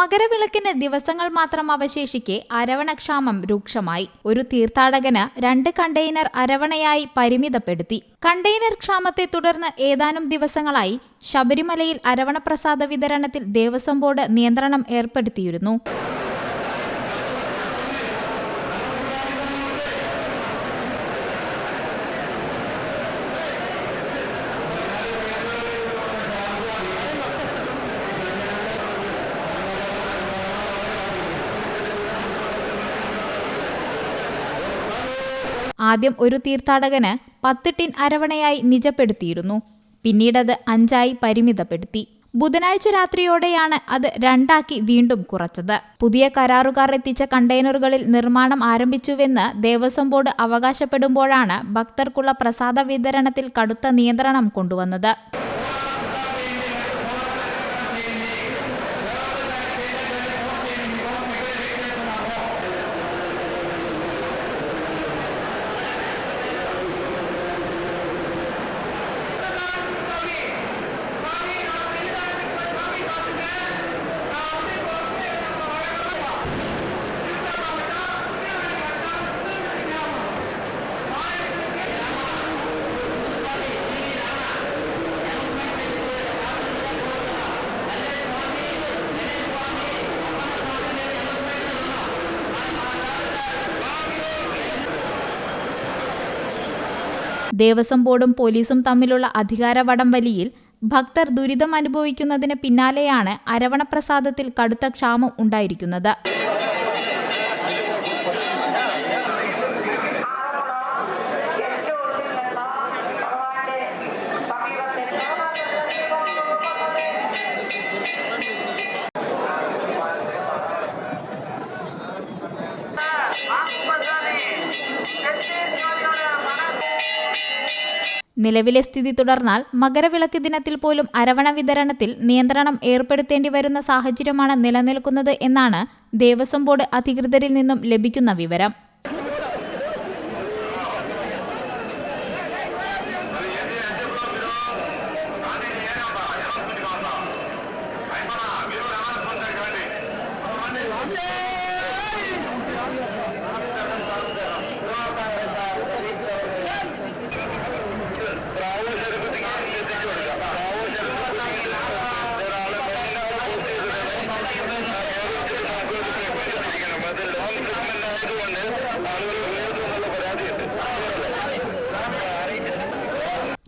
മകരവിളക്കിന് ദിവസങ്ങൾ മാത്രം അവശേഷിക്കെ അരവണക്ഷാമം രൂക്ഷമായി. ഒരു തീർത്ഥാടകന് രണ്ട് കണ്ടെയ്നർ അരവണയായി പരിമിതപ്പെടുത്തി. കണ്ടെയ്നർ ക്ഷാമത്തെ തുടർന്ന് ഏതാനും ദിവസങ്ങളായി ശബരിമലയിൽ അരവണപ്രസാദ വിതരണത്തിൽ ദേവസ്വം ബോർഡ് നിയന്ത്രണം ഏർപ്പെടുത്തിയിരുന്നു. ആദ്യം ഒരു തീർത്ഥാടകന് പത്ത് ടിൻ അരവണയായി നിജപ്പെടുത്തിയിരുന്നു. പിന്നീടത് അഞ്ചായി പരിമിതപ്പെടുത്തി. ബുധനാഴ്ച രാത്രിയോടെയാണ് അത് രണ്ടാക്കി വീണ്ടും കുറച്ചത്. പുതിയ കരാറുകാർ എത്തിച്ച കണ്ടെയ്നറുകളിൽ നിർമ്മാണം ആരംഭിച്ചുവെന്ന് ദേവസ്വം ബോർഡ് അവകാശപ്പെടുമ്പോഴാണ് ഭക്തർക്കുള്ള പ്രസാദ വിതരണത്തിൽ കടുത്ത നിയന്ത്രണം കൊണ്ടുവന്നത്. ദേവസ്വം ബോർഡും പോലീസും തമ്മിലുള്ള അധികാര വടംവലിയിൽ ഭക്തർ ദുരിതം അനുഭവിക്കുന്നതിന് പിന്നാലെയാണ് അരവണപ്രസാദത്തിൽ കടുത്ത ക്ഷാമം ഉണ്ടായിരിക്കുന്നത്. നിലവിലെ സ്ഥിതി തുടർന്നാൽ മകരവിളക്ക് ദിനത്തിൽ പോലും അരവണ വിതരണത്തിൽ നിയന്ത്രണം ഏർപ്പെടുത്തേണ്ടി വരുന്ന സാഹചര്യമാണ് നിലനിൽക്കുന്നത് എന്നാണ് ദേവസ്വം ബോർഡ് അധികൃതരിൽ നിന്നും ലഭിക്കുന്ന വിവരം.